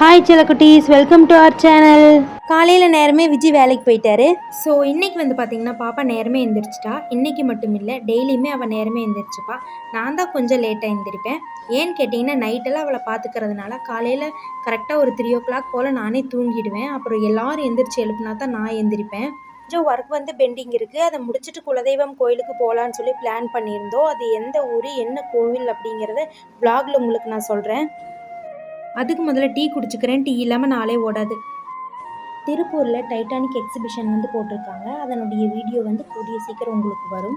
Hi குட்டீஸ். Welcome to our channel காலையில் நேரமே விஜய் வேலைக்கு போயிட்டாரு. ஸோ இன்னைக்கு வந்து பார்த்தீங்கன்னா பாப்பா நேரமே எந்திரிச்சிட்டா. இன்னைக்கு மட்டும் இல்லை டெய்லியுமே அவள் நேரமே எந்திரிச்சுப்பா. நான் தான் கொஞ்சம் லேட்டாக எந்திரிப்பேன். ஏன்னு கேட்டிங்கன்னா நைட்டெல்லாம் அவளை பார்த்துக்கிறதுனால காலையில் கரெக்டாக ஒரு த்ரீ ஓ கிளாக் போல் நானே தூங்கிடுவேன். அப்புறம் எல்லாரும் எந்திரிச்சு எழுப்புனா தான் நான் எந்திரிப்பேன். கொஞ்சம் ஒர்க் வந்து பெண்டிங் இருக்குது அதை முடிச்சுட்டு குலதெய்வம் கோயிலுக்கு போகலான்னு சொல்லி பிளான் பண்ணியிருந்தோம். அது எந்த ஊர் என்ன கோவில் அப்படிங்கிறத ப்ளாகில் உங்களுக்கு நான் சொல்கிறேன் அதுக்கு முதல்ல டீ குடிச்சுக்கிறேன். டீ இல்லாமல் நாளே ஓடாது. திருப்பூரில் டைட்டானிக் எக்ஸிபிஷன் வந்து போட்டிருக்காங்க. அதனுடைய வீடியோ வந்து கூடிய சீக்கிரம் உங்களுக்கு வரும்.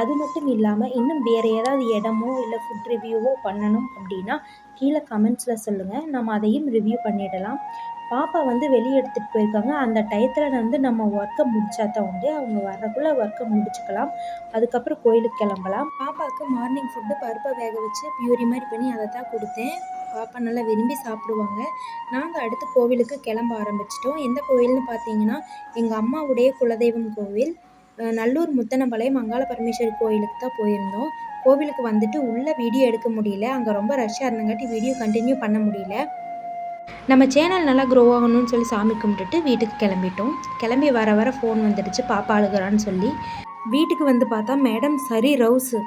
அது மட்டும் இல்லாமல் இன்னும் வேறு ஏதாவது இடமோ இல்லை ஃபுட் ரிவ்யூவோ பண்ணணும் அப்படின்னா கீழே கமெண்ட்ஸில் சொல்லுங்கள் நம்ம அதையும் ரிவ்யூ பண்ணிடலாம். பாப்பா வந்து வெளியே எடுத்துகிட்டு போயிருக்காங்க. அந்த டயத்தில் வந்து நம்ம ஒர்க்கை முடிச்சா தான் உண்டு. அவங்க வர்றக்குள்ளே ஒர்க்கை முடிச்சுக்கலாம். அதுக்கப்புறம் கோயிலுக்கு கிளம்பலாம். பாப்பாவுக்கு மார்னிங் ஃபுட்டு பருப்பை வேக வச்சு பியூரி மாதிரி பண்ணி அதை தான் கொடுத்தேன். பாப்பா நல்லா விரும்பி சாப்பிடுவாங்க. நாங்கள் அடுத்து கோவிலுக்கு கிளம்ப ஆரம்பிச்சிட்டோம். எந்த கோவில்னு பார்த்தீங்கன்னா எங்கள் அம்மாவுடைய குலதெய்வம் கோவில். நல்லூர் முத்தனம்பாளையம் மங்காள பரமேஸ்வரி கோயிலுக்கு தான் போயிருந்தோம். கோவிலுக்கு வந்துட்டு உள்ளே வீடியோ எடுக்க முடியல. அங்கே ரொம்ப ரஷ்ஷாக இருந்தங்காட்டி வீடியோ கண்டினியூ பண்ண முடியல. நம்ம சேனல் நல்லா க்ரோ ஆகணும்னு சொல்லி சாமி கும்பிட்டுட்டு வீட்டுக்கு கிளம்பிட்டோம். கிளம்பி வர வர ஃபோன் வந்துடுச்சு. பாப்பா அழுகிறான்னு சொல்லி. வீட்டுக்கு வந்து பார்த்தா மேடம் சரி ரவுஸு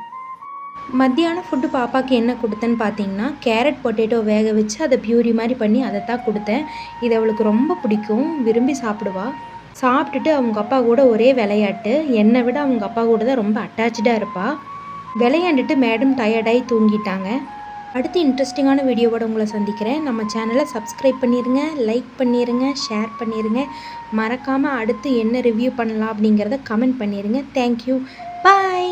மத்தியானம் ஃபுட்டு பாப்பாவுக்கு என்ன கொடுத்தேன்னு பார்த்தீங்கன்னா கேரட் பொட்டேட்டோ வேக வச்சு அதை பியூரி மாதிரி பண்ணி அதை தான் கொடுத்தேன். இது அவளுக்கு ரொம்ப பிடிக்கும். விரும்பி சாப்பிடுவா. சாப்பிட்டுட்டு அவங்க அப்பா கூட ஒரே விளையாட்டு. என்னை விட அவங்க அப்பா கூட தான் ரொம்ப அட்டாச்சாக இருப்பாள் விளையாண்டுட்டு மேடம் டயர்டாகி தூங்கிட்டாங்க. அடுத்து இன்ட்ரெஸ்டிங்கான வீடியோவோட உங்களை சந்திக்கிறேன். நம்ம சேனலை சப்ஸ்கிரைப் பண்ணிடுங்க லைக் பண்ணிடுங்க ஷேர் பண்ணிடுங்க மறக்காமல் அடுத்து என்ன ரிவ்யூ பண்ணலாம் அப்படிங்கிறத கமெண்ட் பண்ணிடுங்க தேங்க்யூ பாய்